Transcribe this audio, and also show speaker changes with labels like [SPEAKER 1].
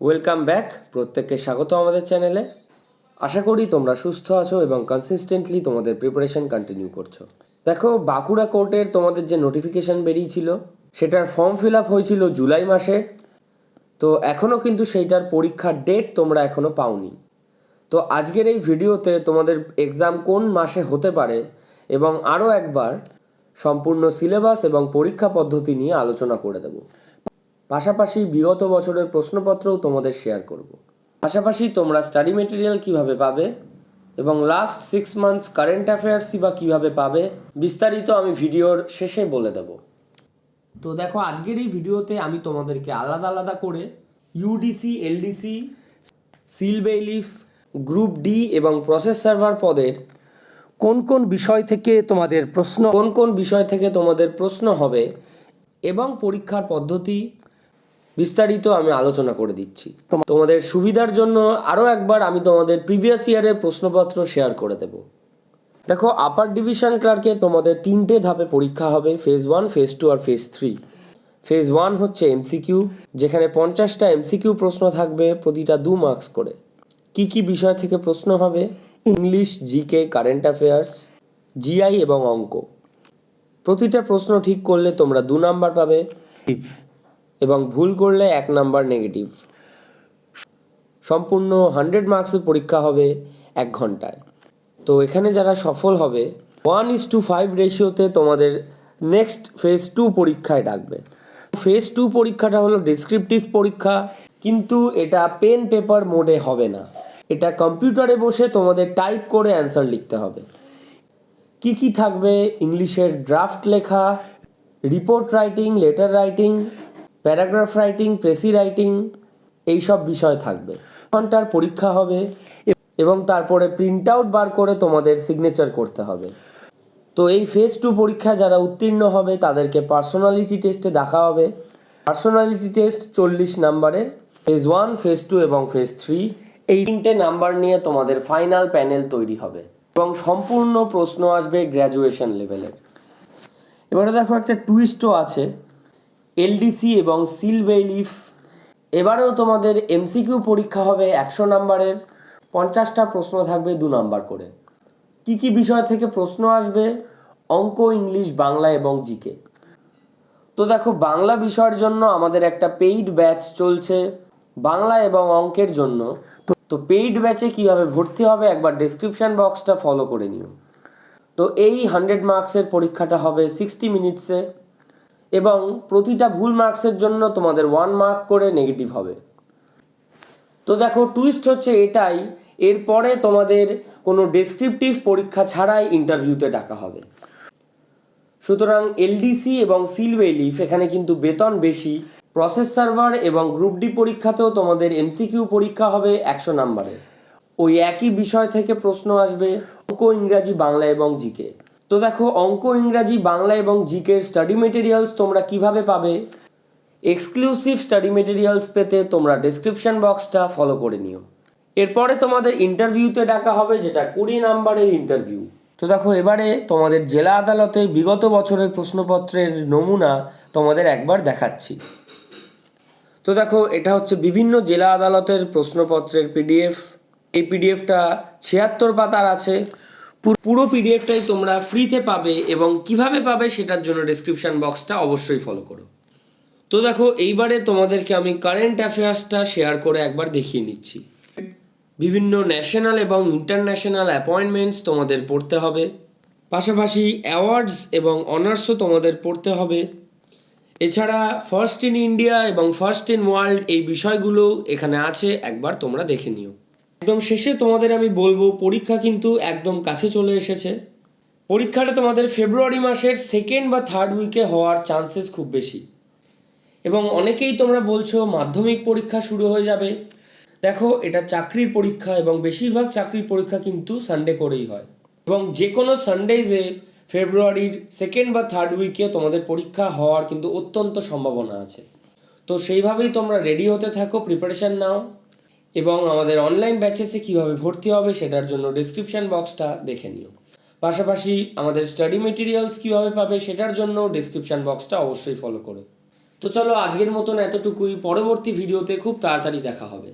[SPEAKER 1] Welcome back প্রত্যেককে স্বাগত আমাদের চ্যানেলে। আশা করি তোমরা সুস্থ আছো এবং কনসিস্টেন্টলি তোমাদের প্রিপারেশন কন্টিনিউ করছ। দেখো, বাঁকুড়া কোর্টের তোমাদের যে নোটিফিকেশান বেরিয়েছিল, সেটার ফর্ম ফিল আপ হয়েছিল জুলাই মাসে। তো এখনও কিন্তু সেইটার পরীক্ষার ডেট তোমরা এখনও পাওনি। তো আজকের এই ভিডিওতে তোমাদের এক্সাম কোন মাসে হতে পারে এবং আরও একবার সম্পূর্ণ সিলেবাস এবং পরীক্ষা পদ্ধতি নিয়ে আলোচনা করে দেবো। পাশাপাশি বিগত বছরের প্রশ্নপত্রও তোমাদের শেয়ার করব। পাশাপাশি তোমরা স্টাডি মেটেরিয়াল কীভাবে পাবে এবং লাস্ট সিক্স মান্থস কারেন্ট অ্যাফেয়ার্সই বা কীভাবে পাবে, বিস্তারিত আমি ভিডিওর শেষে বলে দেব। তো দেখো, আজকের এই ভিডিওতে আমি তোমাদেরকে আলাদা আলাদা করে UDC LDC seal bailiff group D এবং প্রসেস সার্ভার পদের
[SPEAKER 2] কোন কোন বিষয় থেকে তোমাদের প্রশ্ন,
[SPEAKER 1] কোন কোন বিষয় থেকে তোমাদের প্রশ্ন হবে এবং পরীক্ষার পদ্ধতি বিস্তারিত আমি আলোচনা করে দিচ্ছি। তোমাদের সুবিধার জন্য আরও একবার আমি তোমাদের প্রিভিয়াস ইয়ারের প্রশ্নপত্র শেয়ার করে দেব। দেখো আপার ডিভিশন ক্লার্কে তোমাদের তিনটে ধাপে পরীক্ষা হবে ফেজ ওয়ান ফেজ টু আর ফেজ থ্রি ফেজ ওয়ান হচ্ছে এমসিকিউ যেখানে পঞ্চাশটা এমসিকিউ প্রশ্ন থাকবে, প্রতিটা দু মার্কস করে। কি কি বিষয় থেকে প্রশ্ন হবে? English GK current affairs GI এবং অঙ্ক। প্রতিটা প্রশ্ন ঠিক করলে তোমরা দু নাম্বার পাবে। এবং ভুল করলে এক নাম্বার নেগেটিভ সম্পূর্ণ হান্ড্রেড মার্কসের পরীক্ষা হবে এক ঘন্টায়। তো এখানে যারা সফল হবে ওয়ান ইস টু ফাইভ রেশিওতে তোমাদের নেক্সট ফেজ টু পরীক্ষায় ডাকবে। ফেজ টু পরীক্ষাটা হলো ডেসক্রিপটিভ পরীক্ষা, কিন্তু এটা পেন পেপার মোডে হবে না। এটা কম্পিউটারে বসে তোমাদের টাইপ করে অ্যান্সার লিখতে হবে। কি কি থাকবে? ইংলিশের ড্রাফট লেখা report writing letter writing paragraph writing, precis writing এই সব বিষয় থাকবে। ঘণ্টার পরীক্ষা হবে এবং তারপরে প্রিন্ট আউট বার করে তোমাদের সিগনেচার করতে হবে। তো এই ফেজ টু পরীক্ষা যারা উত্তীর্ণ হবে, তাদেরকে পার্সোনালিটি টেস্টে দেখা হবে। পার্সোনালিটি টেস্ট চল্লিশ নাম্বারের ফেজ ওয়ান ফেজ টু এবং ফেজ থ্রি এই তিনটে নাম্বার নিয়ে তোমাদের ফাইনাল প্যানেল তৈরি হবে এবং সম্পূর্ণ প্রশ্ন আসবে গ্র্যাজুয়েশন লেভেলের এবারে দেখো একটা টুইস্টও আছে। এলডিসি এবং সিল বেইলিফ এবারেও তোমাদের এমসিকিউ পরীক্ষা হবে একশো নাম্বারের। পঞ্চাশটা প্রশ্ন থাকবে দু নাম্বার করে। কি কি বিষয় থেকে প্রশ্ন আসবে? অঙ্ক, ইংলিশ, বাংলা এবং জিকে। তো দেখো, বাংলা বিষয়ের জন্য আমাদের একটা পেইড ব্যাচ চলছে বাংলা এবং অঙ্কের জন্য। তো পেইড ব্যাচে কীভাবে ভর্তি হবে একবার ডেসক্রিপশন বক্সটা ফলো করে নিও। তো এই হান্ড্রেড মার্কসের পরীক্ষাটা হবে সিক্সটি মিনিটসে। এবং প্রতিটা ভুল মার্কসের জন্য তোমাদের ওয়ান মার্ক করে নেগেটিভ হবে। তো দেখো টুইস্ট হচ্ছে এটাই, এরপরে তোমাদের কোনো ডেসক্রিপটিভ পরীক্ষা ছাড়াই ইন্টারভিউতে ডাকা হবে। সুতরাং এলডিসি এবং সিলওয়েলিফ এখানে কিন্তু বেতন বেশি প্রসেস সার্ভার এবং গ্রুপ ডি পরীক্ষাতেও তোমাদের এমসিকিউ পরীক্ষা হবে একশো নাম্বারের ওই একই বিষয় থেকে প্রশ্ন আসবে, অঙ্ক ইংরাজি, বাংলা এবং জিকে তো দেখো, অঙ্ক ইংরাজি, বাংলা এবং জিকের স্টাডি মেটেরিয়ালস তোমরা কীভাবে পাবে? এক্সক্লুসিভ স্টাডি মেটেরিয়ালস পেতে তোমরা ডেসক্রিপশন বক্সটা ফলো করে নিও। এরপরে তোমাদের ইন্টারভিউতে ডাকা হবে, যেটা কুড়ি নাম্বারের ইন্টারভিউ তো দেখো, এবারে তোমাদের জেলা আদালতের বিগত বছরের প্রশ্নপত্রের নমুনা তোমাদের একবার দেখাচ্ছি। তো দেখো, এটা হচ্ছে বিভিন্ন জেলা আদালতের প্রশ্নপত্রের পিডিএফ এই পিডিএফটা ছিয়াত্তর পাতার আছে। পুরো পিডিএফটাই তোমরা ফ্রিতে পাবে এবং কীভাবে পাবে সেটার জন্য ডেসক্রিপশন বক্সটা অবশ্যই ফলো করো। তো দেখো, এইবারে তোমাদেরকে আমি কারেন্ট অ্যাফেয়ার্সটা শেয়ার করে একবার দেখিয়ে নিচ্ছি। বিভিন্ন ন্যাশনাল এবং ইন্টারন্যাশনাল অ্যাপয়েন্টমেন্টস তোমাদের পড়তে হবে। পাশাপাশি অ্যাওয়ার্ডস এবং অনার্সও তোমাদের পড়তে হবে। এছাড়া ফার্স্ট ইন ইন্ডিয়া এবং ফার্স্ট ইন ওয়ার্ল্ড এই বিষয়গুলো এখানে আছে, একবার তোমরা দেখে নিও। একদম শেষে তোমাদের আমি বলব, পরীক্ষা কিন্তু একদম কাছে চলে এসেছে। পরীক্ষাটা তোমাদের ফেব্রুয়ারি মাসের সেকেন্ড বা থার্ড উইকে হওয়ার চান্সেস খুব বেশি। এবং অনেকেই তোমরা বলছো, মাধ্যমিক পরীক্ষা শুরু হয়ে যাবে। দেখো, এটা চাকরির পরীক্ষা এবং বেশিরভাগ চাকরির পরীক্ষা কিন্তু সানডে করেই হয়। এবং যে কোনো সানডেজে ফেব্রুয়ারির সেকেন্ড বা থার্ড উইকে তোমাদের পরীক্ষা হওয়ার কিন্তু অত্যন্ত সম্ভাবনা আছে। তো সেইভাবেই তোমরা রেডি হতে থাকো প্রিপারেশান নাও। এবং আমাদের অনলাইন ব্যাচেসে কীভাবে ভর্তি হবে সেটার জন্য ডেসক্রিপশন বক্সটা দেখে নিও। পাশাপাশি আমাদের স্টাডি মেটেরিয়ালস কীভাবে পাবে সেটার জন্য ডেসক্রিপশন বক্সটা অবশ্যই ফলো করো। তো চলো আজকের মতন এতটুকুই। পরবর্তী ভিডিওতে খুব তাড়াতাড়ি দেখা হবে।